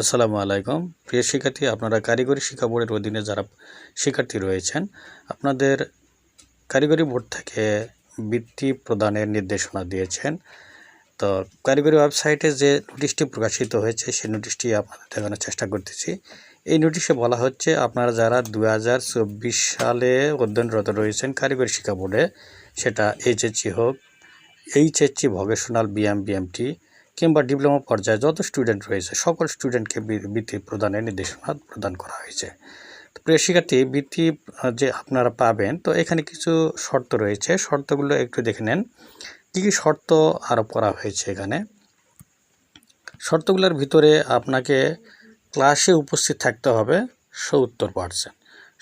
আসসালামু আলাইকুম। প্রিয় শিক্ষার্থী, আপনারা কারিগরি শিক্ষা বোর্ডের অধীনে যারা শিক্ষার্থী রয়েছেন, আপনাদের কারিগরি বোর্ড থেকে বৃত্তি প্রদানের নির্দেশনা দিয়েছেন। তো কারিগরি ওয়েবসাইটে যে নোটিশটি প্রকাশিত হয়েছে, সেই নোটিশটি আপনাদের দেখানোর চেষ্টা করতেছি। এই নোটিশে বলা হচ্ছে, আপনারা যারা দু হাজার চব্বিশ সালে অধ্যয়নরত রয়েছেন কারিগরি শিক্ষা বোর্ডে, সেটা এইচএসসি হোক, এইচএসসি ভকেশনাল বিএম বিএমটি কিংবা ডিপ্লোমা পর্যায়ে যত স্টুডেন্ট রয়েছে, সকল স্টুডেন্টকে বৃত্তি প্রদানের নির্দেশনা প্রদান করা হয়েছে। প্রিয় শিক্ষার্থী, বৃত্তি যে আপনারা পাবেন, তো এখানে কিছু শর্ত রয়েছে। শর্তগুলো একটু দেখে নেন। কী কী শর্ত আরোপ করা হয়েছে এখানে? শর্তগুলোর ভিতরে আপনাকে ক্লাসে উপস্থিত থাকতে হবে সত্তর পার্সেন্ট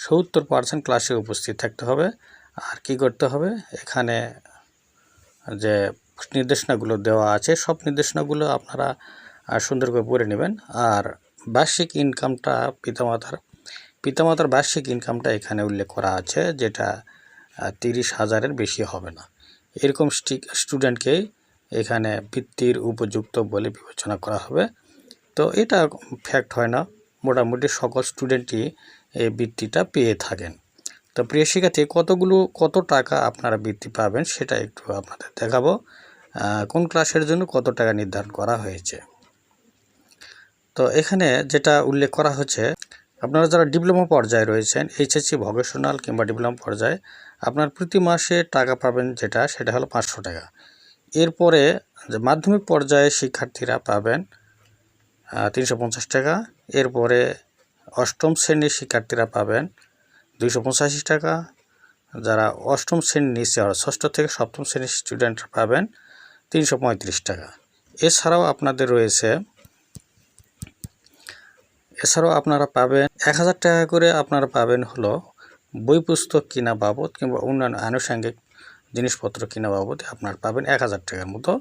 সত্তর পার্সেন্ট ক্লাসে উপস্থিত থাকতে হবে। আর কি করতে হবে? এখানে যে নির্দেশনাগুলো দেওয়া আছে, সব নির্দেশনাগুলো আপনারা সুন্দর করে পড়ে নেবেন। আর বার্ষিক ইনকামটা পিতামাতার পিতামাতার বার্ষিক ইনকামটা এখানে উল্লেখ করা আছে, যেটা তিরিশ হাজারের বেশি হবে না। এরকম স্টুডেন্টকেই এখানে বৃত্তির উপযুক্ত বলে বিবেচনা করা হবে। তো এটা ফ্যাক্ট হয় না, মোটামুটি সকল স্টুডেন্টই এই বৃত্তিটা পেয়ে থাকেন। তো প্রিয় শিক্ষার্থী, কতগুলো, কত টাকা আপনারা বৃত্তি পাবেন সেটা একটু আপনাদের দেখাবো। কোন ক্লাসের জন্য কত টাকা নির্ধারণ করা হয়েছে? তো এখানে যেটা উল্লেখ করা হচ্ছে, আপনারা যারা ডিপ্লোমা পর্যায়ে রয়েছেন, এইচএসসি ভকেশনাল কিংবা ডিপ্লোমা পর্যায়ে, আপনার প্রতি মাসে টাকা পাবেন যেটা, সেটা হলো পাঁচশো টাকা। এরপরে যে মাধ্যমিক পর্যায়ে শিক্ষার্থীরা পাবেন তিনশো পঞ্চাশ টাকা। এরপরে অষ্টম শ্রেণির শিক্ষার্থীরা পাবেন দুইশো পঁচাশি টাকা। যারা অষ্টম শ্রেণির নিচে, ষষ্ঠ থেকে সপ্তম শ্রেণির স্টুডেন্টরা পাবেন তিনশো পঁয়ত্রিশ টাকা। এছাড়াও আপনাদের রয়েছে, এছাড়াও আপনারা পাবেন, এক হাজার টাকা করে আপনারা পাবেন হলো বই পুস্তক কিনা বাবদ কিংবা অন্যান্য আনুষঙ্গিক জিনিসপত্র কিনা বাবদ আপনার পাবেন এক হাজার টাকার মতো।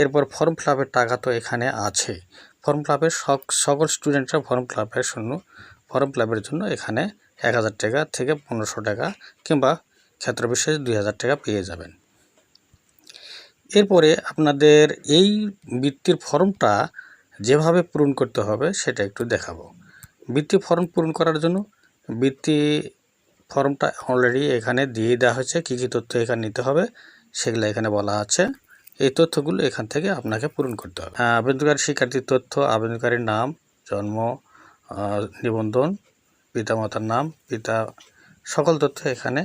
এরপর ফর্ম ফিল আপের টাকা তো এখানে আছে। ফর্ম ফিল আপের সকল স্টুডেন্টরা ফর্ম ফিল আপের জন্য, ফর্ম ফিল আপের জন্য এখানে এক হাজার টাকা থেকে পনেরোশো টাকা কিংবা ক্ষেত্রবিশেষ দুই হাজার টাকা পেয়ে যাবেন। এরপরে আপনাদের এই বৃত্তির ফর্মটা যেভাবে পূরণ করতে হবে সেটা একটু দেখাবো। বৃত্তি ফর্ম পূরণ করার জন্য বৃত্তি ফর্মটা অলরেডি এখানে দিয়ে দেওয়া হয়েছে। কী কী তথ্য এখানে নিতে হবে সেগুলো এখানে বলা আছে। এই তথ্যগুলো এখান থেকে আপনাকে পূরণ করতে হবে। আবেদনকারী শিক্ষার্থীর তথ্য, আবেদনকারীর নাম, জন্ম নিবন্ধন, পিতামাতার নাম, পিতা, সকল তথ্য এখানে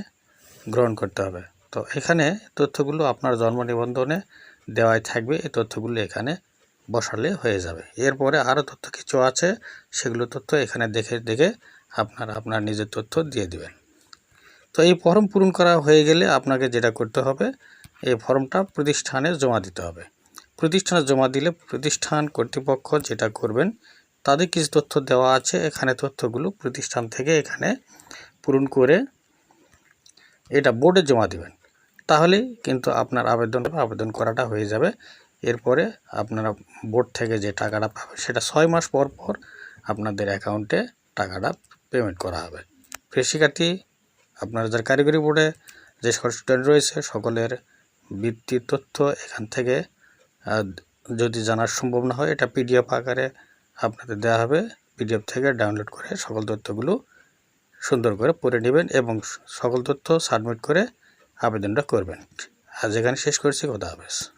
গ্রহণ করতে হবে। তো এখানে তথ্যগুলো আপনার জন্ম নিবন্ধনে দেওয়াই থাকবে। এই তথ্যগুলো এখানে বসালে হয়ে যাবে। এরপরে আরও তথ্য কিছু আছে, সেগুলো তথ্য এখানে দেখে দেখে আপনারা আপনার নিজের তথ্য দিয়ে দিবেন। তো এই ফর্ম পূরণ করা হয়ে গেলে আপনাকে যেটা করতে হবে, এই ফর্মটা প্রতিষ্ঠানে জমা দিতে হবে। প্রতিষ্ঠানে জমা দিলে প্রতিষ্ঠান কর্তৃপক্ষ যেটা করবেন, তাদের কিছু তথ্য দেওয়া আছে। এখানে তথ্যগুলো প্রতিষ্ঠান থেকে এখানে পূরণ করে এটা বোর্ডে জমা দিবেন। তাহলেই কিন্তু আপনার আবেদন আবেদন করাটা হয়ে যাবে। এরপরে আপনারা বোর্ড থেকে যে টাকাটা পাবেন সেটা ছয় মাস পর পর আপনাদের অ্যাকাউন্টে টাকাটা পেমেন্ট করা হবে। প্রিয় শিক্ষার্থী, আপনারা যারা কারিগরি বোর্ডে যে স্টুডেন্ট রয়েছে, সকলের বৃত্তির তথ্য এখান থেকে যদি জানার সম্ভব না হয়, এটা পিডিএফ আকারে আপনাদের দেওয়া হবে। পিডিএফ থেকে ডাউনলোড করে সকল তথ্যগুলো সুন্দর করে পড়ে নেবেন এবং সকল তথ্য সাবমিট করে আবেদনটা করবেন। আজ এখানে শেষ করছি। খোদা হাফেজ।